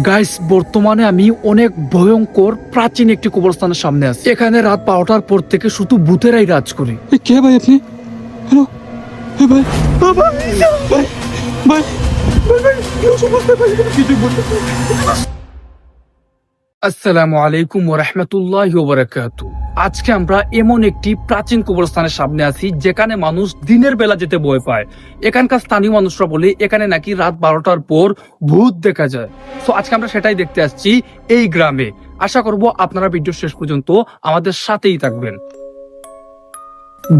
Guys বর্তমানে আমি অনেক ভয়ঙ্কর প্রাচীন একটি কবরস্থানের সামনে আছি এখানে রাত বারোটার পর থেকে শুধু বুথেরাই রাজ করে কে ভাই আপনি হ্যালো ভাই ভাই ভাই ভাই ভাই আসসালামু আলাইকুম ওয়া রাহমাতুল্লাহি ওয়া বারাকাতু আজকে আমরা এমন একটি প্রাচীন কবরস্থানের সামনে আছি, যেখানে মানুষ দিনের বেলা যেতে ভয় পায়। এখানকার স্থানীয় মানুষরা বলে, এখানে নাকি রাত বারোটার পর ভূত দেখা যায়। তো আজকে আমরা সেটাই দেখতে আসছি এই গ্রামে। আশা করব আপনারা ভিডিও শেষ পর্যন্ত আমাদের সাথেই থাকবেন।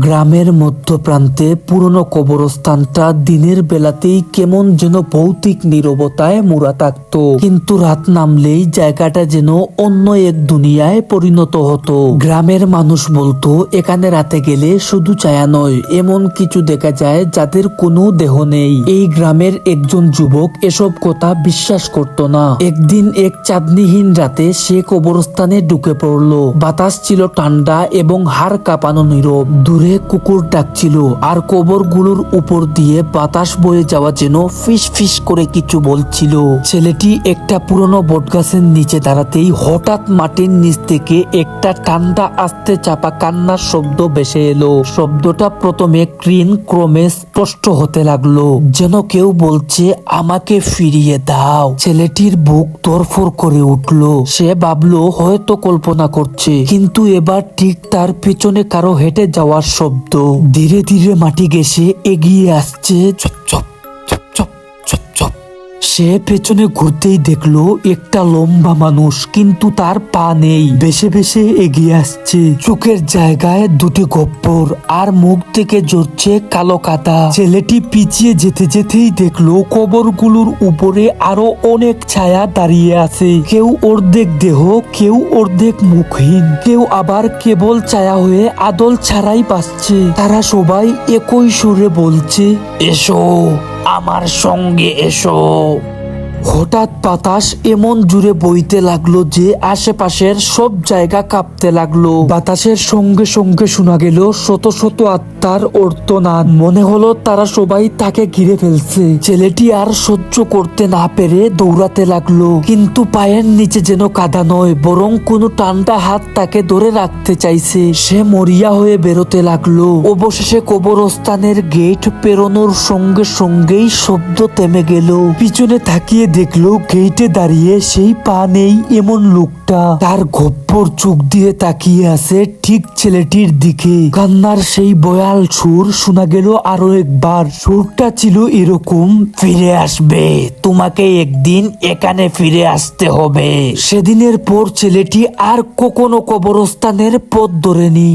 গ্রামের মধ্যপ্রান্তে পুরনো কবরস্থানটা দিনের বেলাতেই কেমন যেন ভৌতিক নীরবতায় মুড়া থাকতো। কিন্তু রাত নামলেই জায়গাটা যেন অন্য এক দুনিয়ায় পরিণত হতো। গ্রামের মানুষ বলতো, এখানে রাতে গেলে শুধু ছায়া নয়, এমন কিছু দেখা যায় যাদের কোনো দেহ নেই। এই গ্রামের একজন যুবক এসব কথা বিশ্বাস করত না। একদিন এক চাঁদনিহীন রাতে সে কবরস্থানে ঢুকে পড়ল। বাতাস ছিল ঠান্ডা এবং হাড় কাঁপানো নীরব। দূরে কুকুর ডাকছিল, আর কবরগুলোর উপর দিয়ে বাতাস বয়ে যাওয়া যেন ফিস ফিস করে কিছু বলছিল। ছেলেটি একটা পুরনো বটগাছের নিচে দাঁড়াতেই হঠাৎ মাটির নিচ থেকে একটা ঠান্ডা, আস্তে চাপা কান্নার শব্দ ভেসে এলো। শব্দটা প্রথমে ক্রিন ক্রমে স্পষ্ট হতে লাগল, যেন কেউ বলছে, আমাকে ফিরিয়ে দাও। ছেলেটির বুক তরফর করে উঠল। সে ভাবলো, হয়তো কল্পনা করছে। কিন্তু এবার ঠিক তার পেছনে কারও হেঁটে যাওয়ার শব্দ ধীরে ধীরে মাটি গেছে এগিয়ে আসছে। Chop chop chop chop chop chop. সে পেছনে ঘুরতেই দেখল একটা লম্বা মানুষ, কিন্তু তার পা নেই। বেশে বেশে এগিয়ে আসছে। চোখের জায়গায় দুটি গপ্পর আর মুখ থেকে জড়ছে কালো কাদা ছেলেটি পিছিয়ে যেতে যেতেই দেখল কবরগুলোর উপরে আরও অনেক ছায়া দাঁড়িয়ে আছে। কেউ অর্ধেক দেহ, কেউ অর্ধেক মুখহীন। কেউ আবার কেবল ছায়া হয়ে আদল ছাড়াই বাঁচছে। তারা সবাই একই সুরে বলছে, এসো। আমার সঙ্গে এসো। হঠাৎ বাতাস এমন জুড়ে বইতে লাগল যে আশেপাশের সব জায়গা কাঁপতে লাগল। বাতাসের সঙ্গে সঙ্গে শোনা গেল শত শত আত্মার অর্তনাদ। মনে হলো তারা সবাই তাকে ঘিরে ফেলছে। ছেলেটি আর সহ্য করতে না পেরে দৌড়াতে লাগল। কিন্তু পায়ের নিচে যেন কাদা নয়, বরং কোনো ঠান্ডা হাত তাকে ধরে রাখতে চাইছে। সে মরিয়া হয়ে বেরোতে লাগল। অবশেষে কবরস্থানের গেট পেরোনোর সঙ্গে সঙ্গেই শব্দ থেমে গেল। পিছনে তাকিয়ে দেখল গেটে দাঁড়িয়ে সেই পা নেই এমন লোকটা। তার গপ্পর চোখ দিয়ে তাকিয়ে আছে ঠিক ছেলেটির দিকে। কান্নার সেই বয়াল সুর শোনা গেল আরও একবার। সুরটা ছিল এরকম, ফিরে আসবে, তোমাকে একদিন এখানে ফিরে আসতে হবে। সেদিনের পর ছেলেটি আর কখনো কবরস্থানের পথ ধরেনি।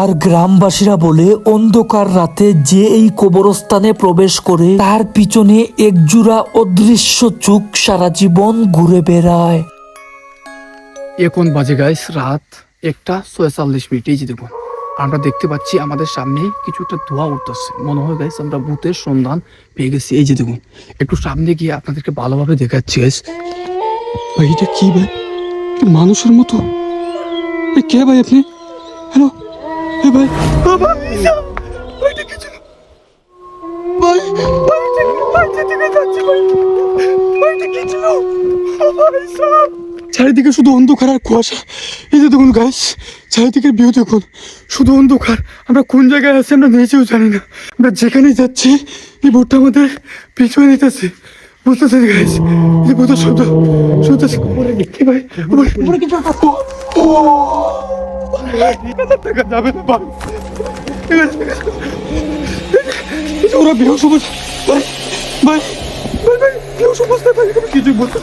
আর গ্রামবাসীরা বলে, অন্ধকার রাতে যে এই কবরস্থানে প্রবেশ করে, তার পিছনে একজোড়া অদৃশ্য চোখ সারা জীবন ঘুরে বেড়ায়। এখন বাজে গাইস রাত একটা ছয়চল্লিশ মিনিট এই যে আমরা দেখতে পাচ্ছি আমাদের সামনে কিছু একটা ধোয়া উঠতেছে। মনে হয় গাইস আমরা ভূতের সন্ধান পেয়ে গেছি। এই যে দেখুন, একটু সামনে গিয়ে আপনাদেরকে ভালোভাবে দেখাচ্ছি গাইস ভাই, এটা কি ভাই? মানুষের মতো? কে ভাই আপনি? হ্যালো ভাই কিছু ভাই। চারিদিকে শুধু অন্ধকার আর কুয়াশা এই যে দেখুন গাইস চারিদিকে ভিউ দেখুন শুধু অন্ধকার আমরা কোন জায়গায় আছি আমরা নিজেও জানি না আমরা যেখানে যাচ্ছি এই বোটটা আমাদের পিছনে নিতেছে বুঝতেছি গাইস এই বোটের শব্দ শুনতেছি ভাই যাবে না ভাই ওরা বেহস সবুজ ভাই ভাই ভাই ভাই বেহস অবস্থায় ভাই কিছু বলতে